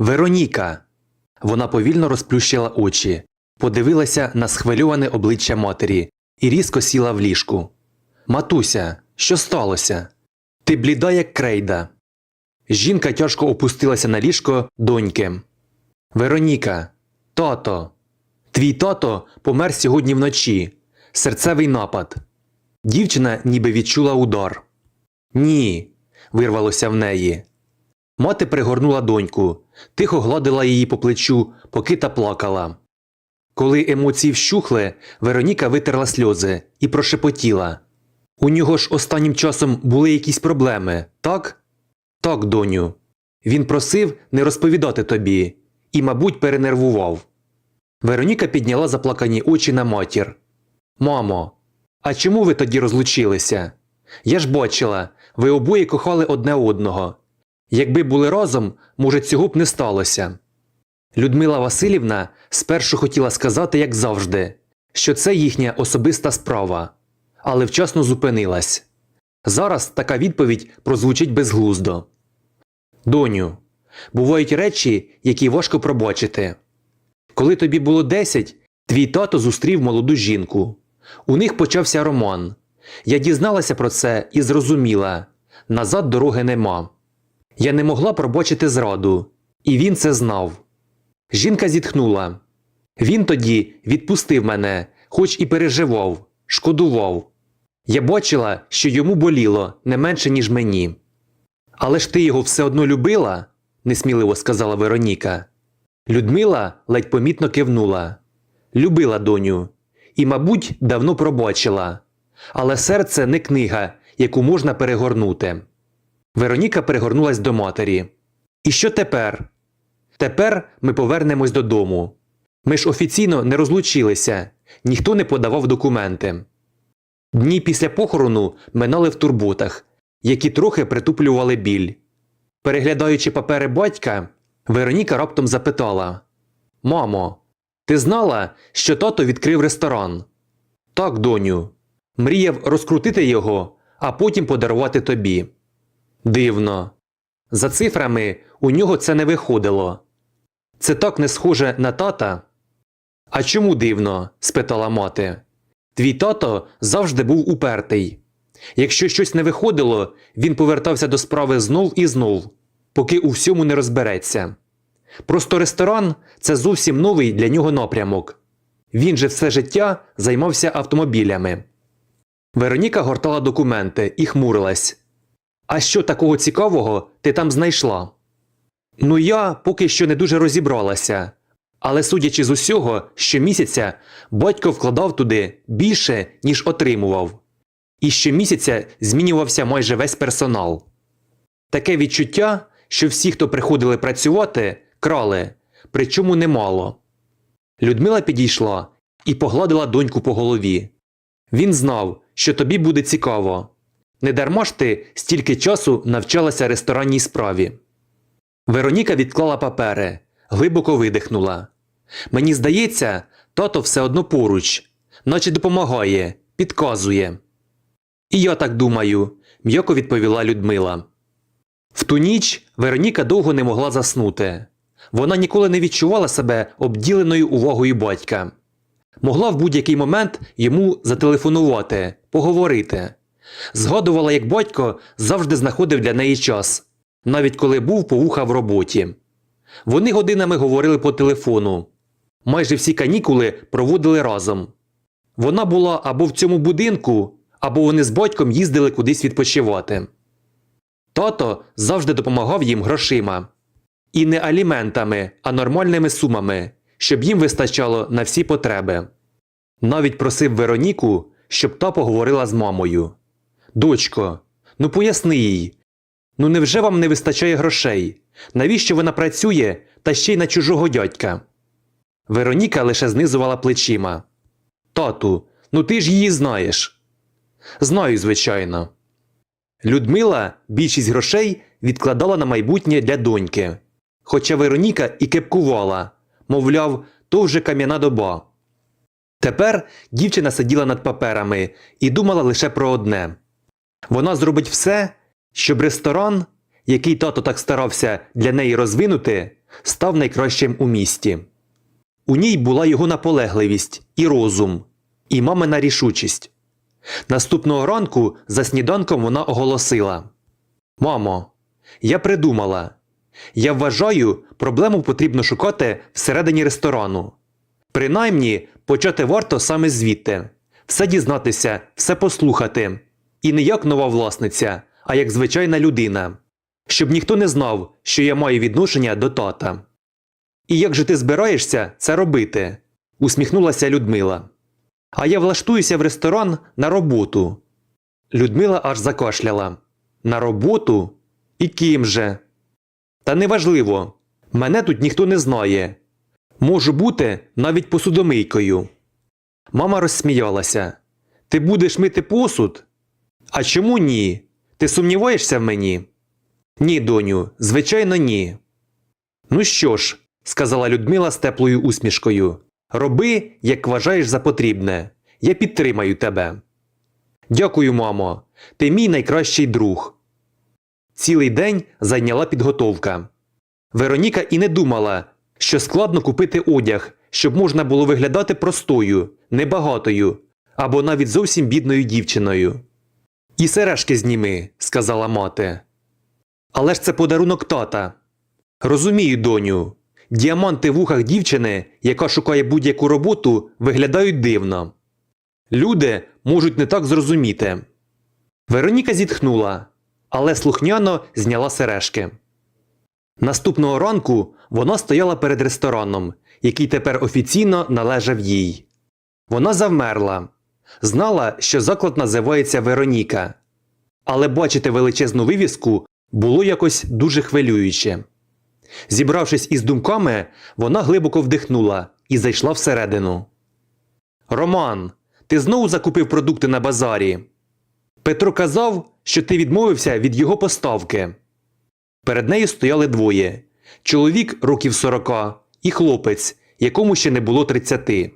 Вероніка. Вона повільно розплющила очі, подивилася на схвильоване обличчя матері і різко сіла в ліжку. Матуся, що сталося? Ти бліда, як крейда. Жінка тяжко опустилася на ліжко доньки. Вероніка, тато. Твій тато помер сьогодні вночі. Серцевий напад. Дівчина ніби відчула удар. Ні, вирвалося в неї. Мати пригорнула доньку, тихо гладила її по плечу, поки та плакала. Коли емоції вщухли, Вероніка витерла сльози і прошепотіла. У нього ж останнім часом були якісь проблеми, так? Так, доню. Він просив не розповідати тобі і, мабуть, перенервував. Вероніка підняла заплакані очі на матір. Мамо, а чому ви тоді розлучилися? Я ж бачила, ви обоє кохали одне одного. Якби були разом, може, цього б не сталося. Людмила Васильівна спершу хотіла сказати, як завжди, що це їхня особиста справа, але вчасно зупинилась. Зараз така відповідь прозвучить безглуздо. Доню, бувають речі, які важко пробачити. Коли тобі було 10, твій тато зустрів молоду жінку. У них почався роман. Я дізналася про це і зрозуміла назад дороги нема. Я не могла пробачити зраду, і він це знав. Жінка зітхнула. Він тоді відпустив мене, хоч і переживав, шкодував. Я бачила, що йому боліло не менше, ніж мені. Але ж ти його все одно любила? несміливо сказала Вероніка. Людмила ледь помітно кивнула. Любила доню. І, мабуть, давно пробачила. Але серце не книга, яку можна перегорнути. Вероніка перегорнулась до матері. І що тепер? Тепер ми повернемось додому. Ми ж офіційно не розлучилися, ніхто не подавав документи. Дні після похорону минали в турботах, які трохи притуплювали біль. Переглядаючи папери батька, Вероніка раптом запитала: Мамо, ти знала, що тато відкрив ресторан? Так, доню. Мріяв розкрутити його, а потім подарувати тобі. Дивно. За цифрами у нього це не виходило. Це так не схоже на тата. А чому дивно? спитала мати. Твій тато завжди був упертий. Якщо щось не виходило, він повертався до справи знов і знов, поки у всьому не розбереться. Просто ресторан це зовсім новий для нього напрямок. Він же все життя займався автомобілями. Вероніка гортала документи і хмурилась. А що такого цікавого ти там знайшла? Ну, я поки що не дуже розібралася, але судячи з усього, щомісяця батько вкладав туди більше, ніж отримував. І щомісяця змінювався майже весь персонал. Таке відчуття, що всі, хто приходили працювати, крали, причому немало. Людмила підійшла і погладила доньку по голові. Він знав, що тобі буде цікаво. Недарма ж ти стільки часу навчалася ресторанній справі. Вероніка відклала папери, глибоко видихнула. Мені здається, тато все одно поруч, наче допомагає, підказує. І я так думаю, м'яко відповіла Людмила. В ту ніч Вероніка довго не могла заснути. Вона ніколи не відчувала себе обділеною увагою батька. Могла в будь-який момент йому зателефонувати, поговорити. Згадувала, як батько завжди знаходив для неї час, навіть коли був по вуха в роботі. Вони годинами говорили по телефону. Майже всі канікули проводили разом. Вона була або в цьому будинку, або вони з батьком їздили кудись відпочивати. Тато завжди допомагав їм грошима. І не аліментами, а нормальними сумами, щоб їм вистачало на всі потреби. Навіть просив Вероніку, щоб та поговорила з мамою. Дочко, ну поясни їй. Ну невже вам не вистачає грошей? Навіщо вона працює та ще й на чужого дядька? Вероніка лише знизувала плечима. Тату, ну ти ж її знаєш. Знаю, звичайно. Людмила більшість грошей відкладала на майбутнє для доньки. Хоча Вероніка і кепкувала, мовляв, то вже кам'яна доба. Тепер дівчина сиділа над паперами і думала лише про одне вона зробить все, щоб ресторан, який тато так старався для неї розвинути, став найкращим у місті. У ній була його наполегливість і розум, і мамина рішучість. Наступного ранку за сніданком вона оголосила: Мамо, я придумала. Я вважаю, проблему потрібно шукати всередині ресторану. Принаймні, почати варто саме звідти, все дізнатися, все послухати. І не як нова власниця, а як звичайна людина, щоб ніхто не знав, що я маю відношення до тата. І як же ти збираєшся це робити? усміхнулася Людмила. А я влаштуюся в ресторан на роботу. Людмила аж закашляла. На роботу? І ким же? Та неважливо. Мене тут ніхто не знає. Можу бути навіть посудомийкою. Мама розсміялася. Ти будеш мити посуд? А чому ні? Ти сумніваєшся в мені? Ні, доню, звичайно, ні. Ну що ж, сказала Людмила з теплою усмішкою. Роби, як вважаєш за потрібне. Я підтримаю тебе. Дякую, мамо. Ти мій найкращий друг. Цілий день зайняла підготовка. Вероніка і не думала, що складно купити одяг, щоб можна було виглядати простою, небагатою або навіть зовсім бідною дівчиною. І сережки зніми, сказала мати. Але ж це подарунок тата. Розумію, доню. Діаманти в ухах дівчини, яка шукає будь-яку роботу, виглядають дивно. Люди можуть не так зрозуміти. Вероніка зітхнула, але слухняно зняла сережки. Наступного ранку вона стояла перед рестораном, який тепер офіційно належав їй. Вона завмерла, знала, що заклад називається Вероніка, але бачити величезну вивіску було якось дуже хвилююче. Зібравшись із думками, вона глибоко вдихнула і зайшла всередину. Роман, ти знову закупив продукти на базарі. Петро казав, що ти відмовився від його поставки. Перед нею стояли двоє чоловік років сорока і хлопець, якому ще не було тридцяти.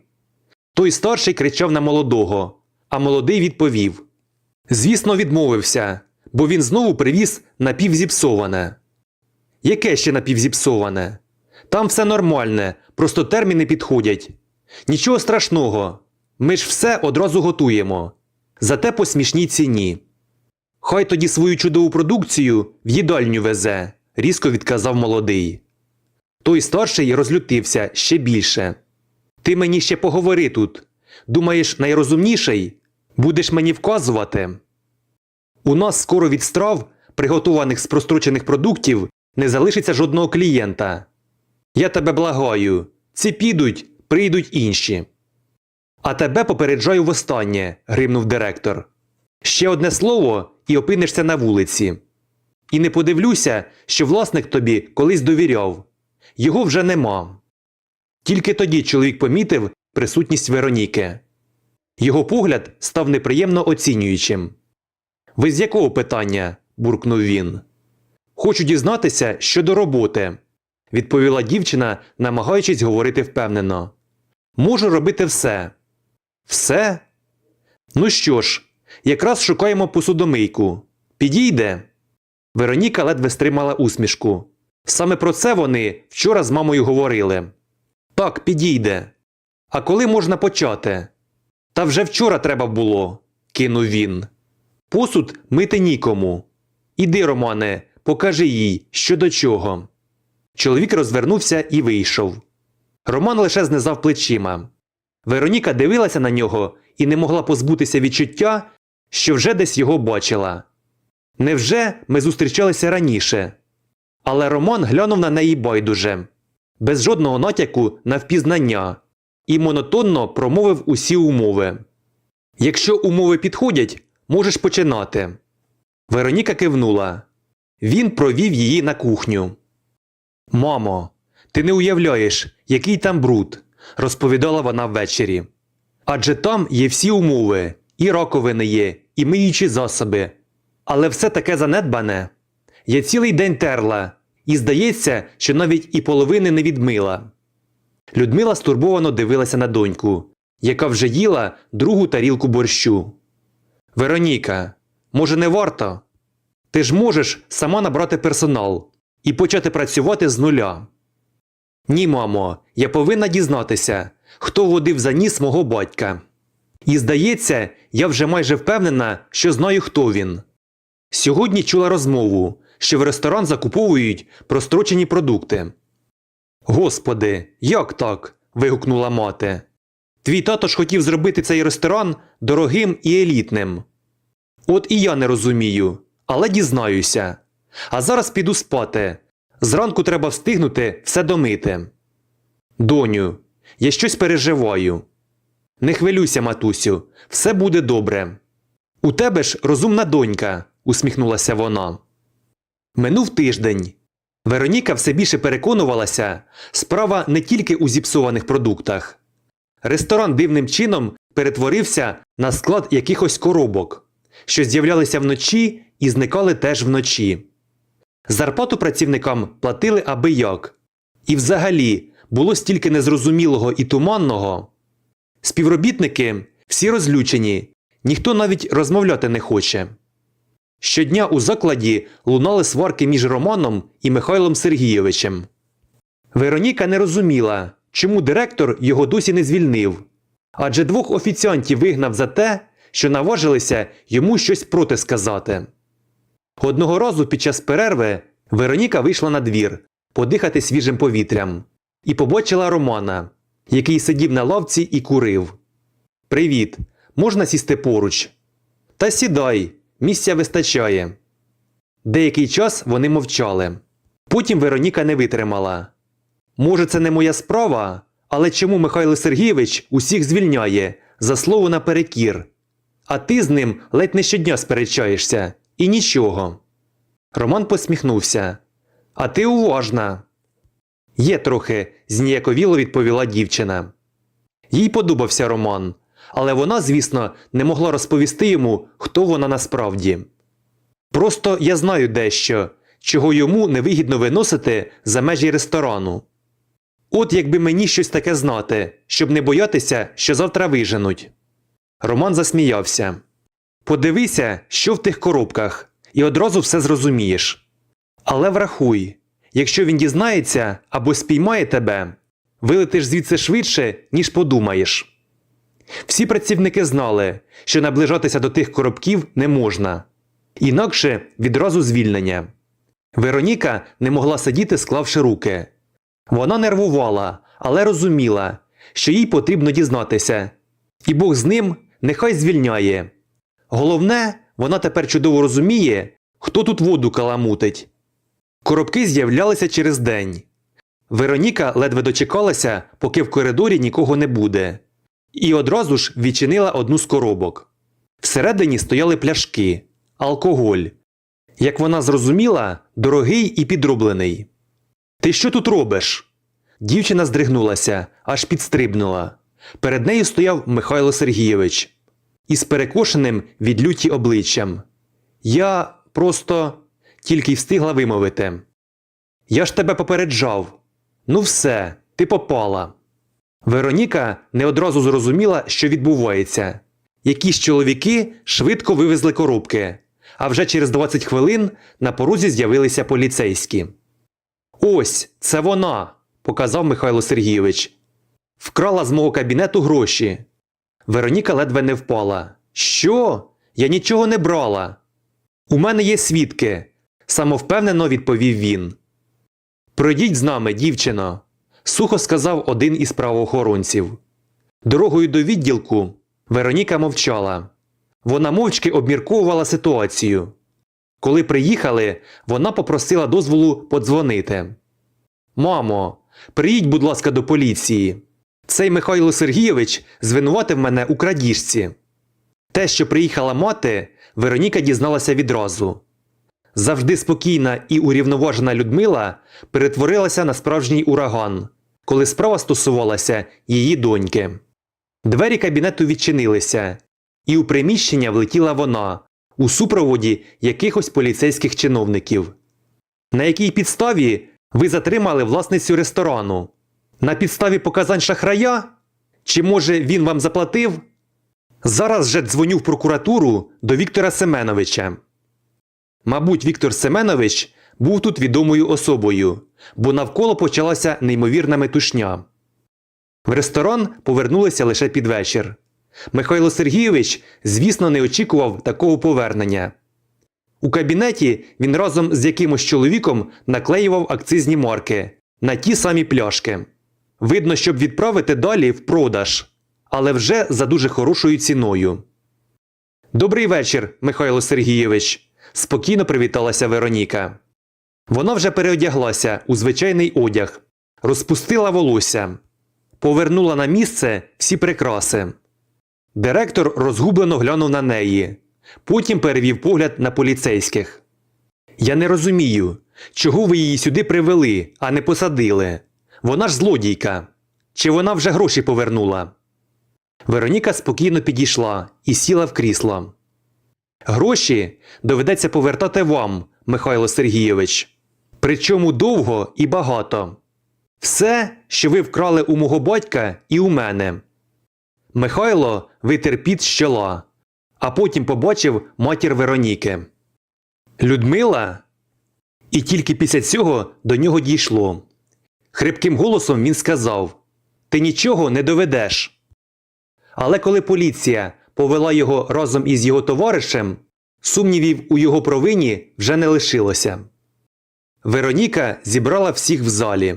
Той старший кричав на молодого, а молодий відповів Звісно, відмовився, бо він знову привіз напівзіпсоване. Яке ще напівзіпсоване? Там все нормальне, просто терміни підходять. Нічого страшного. Ми ж все одразу готуємо. Зате по смішній ціні. Хай тоді свою чудову продукцію в їдальню везе, різко відказав молодий. Той старший розлютився ще більше. Ти мені ще поговори тут. Думаєш, найрозумніший? Будеш мені вказувати. У нас скоро від страв, приготованих з прострочених продуктів, не залишиться жодного клієнта. Я тебе благаю. Ці підуть, прийдуть інші. А тебе попереджаю востаннє, гримнув директор. Ще одне слово і опинишся на вулиці. І не подивлюся, що власник тобі колись довіряв. Його вже нема. Тільки тоді чоловік помітив присутність Вероніки. Його погляд став неприємно оцінюючим. Ви з якого питання? буркнув він. Хочу дізнатися щодо роботи, відповіла дівчина, намагаючись говорити впевнено. Можу робити все. Все? Ну що ж, якраз шукаємо посудомийку. Підійде. Вероніка ледве стримала усмішку. Саме про це вони вчора з мамою говорили. Так, підійде. А коли можна почати? Та вже вчора треба було, кинув він. Посуд мити нікому. Іди, Романе, покажи їй, що до чого. Чоловік розвернувся і вийшов. Роман лише знизав плечима. Вероніка дивилася на нього і не могла позбутися відчуття, що вже десь його бачила. Невже ми зустрічалися раніше? Але Роман глянув на неї байдуже, без жодного натяку на впізнання, і монотонно промовив усі умови. Якщо умови підходять, можеш починати. Вероніка кивнула. Він провів її на кухню. Мамо, ти не уявляєш, який там бруд, розповідала вона ввечері. Адже там є всі умови, і раковини є, і миючі засоби. Але все таке занедбане. Я цілий день терла, і здається, що навіть і половини не відмила. Людмила стурбовано дивилася на доньку, яка вже їла другу тарілку борщу. Вероніка, може, не варто? Ти ж можеш сама набрати персонал і почати працювати з нуля. Ні, мамо, я повинна дізнатися, хто водив за ніс мого батька. І здається, я вже майже впевнена, що знаю, хто він. Сьогодні чула розмову, що в ресторан закуповують прострочені продукти. Господи, як так? вигукнула мати. Твій тато ж хотів зробити цей ресторан дорогим і елітним. От і я не розумію, але дізнаюся. А зараз піду спати. Зранку треба встигнути все домити. Доню, я щось переживаю. Не хвилюйся, матусю, все буде добре. У тебе ж розумна донька, усміхнулася вона. Минув тиждень. Вероніка все більше переконувалася, справа не тільки у зіпсованих продуктах. Ресторан дивним чином перетворився на склад якихось коробок, що з'являлися вночі і зникали теж вночі. Зарплату працівникам платили аби як. І взагалі було стільки незрозумілого і туманного. Співробітники всі розлючені, ніхто навіть розмовляти не хоче. Щодня у закладі лунали сварки між Романом і Михайлом Сергійовичем. Вероніка не розуміла, чому директор його досі не звільнив, адже двох офіціантів вигнав за те, що наважилися йому щось проти сказати. Одного разу під час перерви Вероніка вийшла на двір подихати свіжим повітрям і побачила Романа, який сидів на лавці і курив. Привіт, можна сісти поруч? Та сідай, місця вистачає. Деякий час вони мовчали. Потім Вероніка не витримала. Може, це не моя справа, але чому Михайло Сергійович усіх звільняє за слово наперекір? А ти з ним ледь не щодня сперечаєшся, і нічого. Роман посміхнувся. А ти уважна. Є трохи, зніяковіло відповіла дівчина. Їй подобався Роман, але вона, звісно, не могла розповісти йому, хто вона насправді. Просто я знаю дещо, чого йому невигідно виносити за межі ресторану. От якби мені щось таке знати, щоб не боятися, що завтра виженуть. Роман засміявся. Подивися, що в тих коробках, і одразу все зрозумієш. Але врахуй, якщо він дізнається або спіймає тебе, вилетиш звідси швидше, ніж подумаєш. Всі працівники знали, що наближатися до тих коробків не можна, інакше відразу звільнення. Вероніка не могла сидіти, склавши руки. Вона нервувала, але розуміла, що їй потрібно дізнатися, і Бог з ним нехай звільняє. Головне, вона тепер чудово розуміє, хто тут воду каламутить. Коробки з'являлися через день. Вероніка ледве дочекалася, поки в коридорі нікого не буде, і одразу ж відчинила одну з коробок. Всередині стояли пляшки, алкоголь. Як вона зрозуміла, дорогий і підроблений. Ти що тут робиш? Дівчина здригнулася, аж підстрибнула. Перед нею стояв Михайло Сергійович із перекошеним від люті обличчям. Я просто тільки й встигла вимовити. Я ж тебе попереджав. Ну все, ти попала. Вероніка не одразу зрозуміла, що відбувається. Якісь чоловіки швидко вивезли коробки, а вже через 20 хвилин на порозі з'явилися поліцейські. Ось, це вона, показав Михайло Сергійович. Вкрала з мого кабінету гроші. Вероніка ледве не впала. Що? Я нічого не брала. У мене є свідки, самовпевнено відповів він. Пройдіть з нами, дівчино, сухо сказав один із правоохоронців. Дорогою до відділку Вероніка мовчала. Вона мовчки обмірковувала ситуацію. Коли приїхали, вона попросила дозволу подзвонити. Мамо, приїдь, будь ласка, до поліції. Цей Михайло Сергійович звинуватив мене у крадіжці. Те, що приїхала мати, Вероніка дізналася відразу. Завжди спокійна і урівноважена Людмила перетворилася на справжній ураган, коли справа стосувалася її доньки. Двері кабінету відчинилися, і у приміщення влетіла вона у супроводі якихось поліцейських чиновників. На якій підставі ви затримали власницю ресторану? На підставі показань шахрая? Чи може він вам заплатив? Зараз же дзвоню в прокуратуру до Віктора Семеновича. Мабуть, Віктор Семенович був тут відомою особою, бо навколо почалася неймовірна метушня. В ресторан повернулися лише під вечір. Михайло Сергійович, звісно, не очікував такого повернення. У кабінеті він разом з якимось чоловіком наклеював акцизні марки на ті самі пляшки. Видно, щоб відправити далі в продаж, але вже за дуже хорошою ціною. Добрий вечір, Михайло Сергійович, спокійно привіталася Вероніка. Вона вже переодяглася у звичайний одяг, розпустила волосся, повернула на місце всі прикраси. Директор розгублено глянув на неї, потім перевів погляд на поліцейських. Я не розумію, чого ви її сюди привели, а не посадили. Вона ж злодійка. Чи вона вже гроші повернула? Вероніка спокійно підійшла і сіла в крісло. Гроші доведеться повертати вам, Михайло Сергійович. Причому довго і багато. Все, що ви вкрали у мого батька і у мене. Михайло витер піт з а потім побачив матір Вероніки. Людмила? І тільки після цього до нього дійшло. Хрипким голосом він сказав: Ти нічого не доведеш. Але коли поліція повела його разом із його товаришем, сумнівів у його провині вже не лишилося. Вероніка зібрала всіх в залі.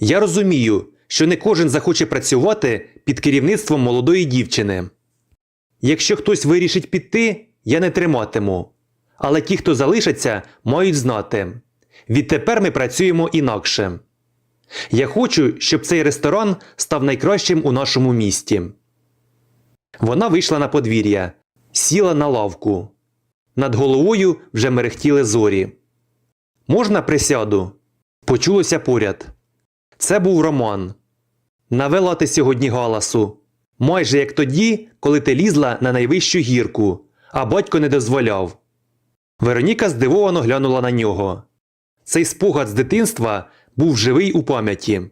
Я розумію, що не кожен захоче працювати під керівництвом молодої дівчини. Якщо хтось вирішить піти, я не триматиму. Але ті, хто залишаться, мають знати. Відтепер ми працюємо інакше. Я хочу, щоб цей ресторан став найкращим у нашому місті. Вона вийшла на подвір'я, сіла на лавку. Над головою вже мерехтіли зорі. Можна присяду? Почулося поряд. Це був Роман. Навела ти сьогодні галасу. Майже як тоді, коли ти лізла на найвищу гірку, а батько не дозволяв. Вероніка здивовано глянула на нього. Цей спогад з дитинства був живий у пам'яті.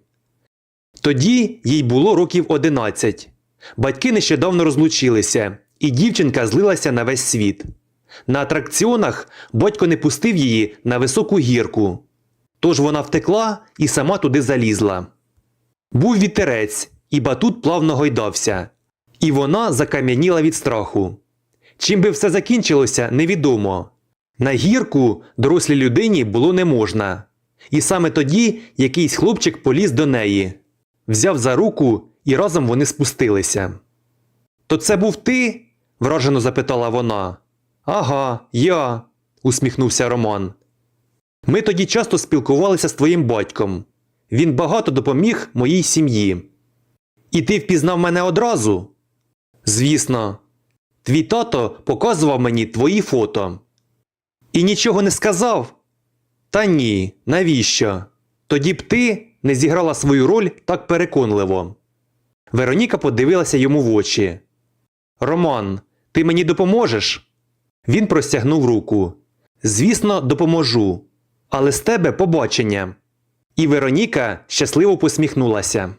Тоді їй було років 11. Батьки нещодавно розлучилися, і дівчинка злилася на весь світ. На атракціонах батько не пустив її на високу гірку. Тож вона втекла і сама туди залізла. Був вітерець, і батут плавно гойдався, і вона закам'яніла від страху. Чим би все закінчилося, невідомо. На гірку дорослій людині було не можна. І саме тоді якийсь хлопчик поліз до неї, взяв за руку, і разом вони спустилися. То це був ти? вражено запитала вона. Ага, я, усміхнувся Роман. Ми тоді часто спілкувалися з твоїм батьком. Він багато допоміг моїй сім'ї. І ти впізнав мене одразу? Звісно, твій тато показував мені твої фото. І нічого не сказав? Та ні, навіщо? Тоді б ти не зіграла свою роль так переконливо. Вероніка подивилася йому в очі. Роман, ти мені допоможеш? Він простягнув руку. Звісно, допоможу. Але з тебе побачення. І Вероніка щасливо посміхнулася.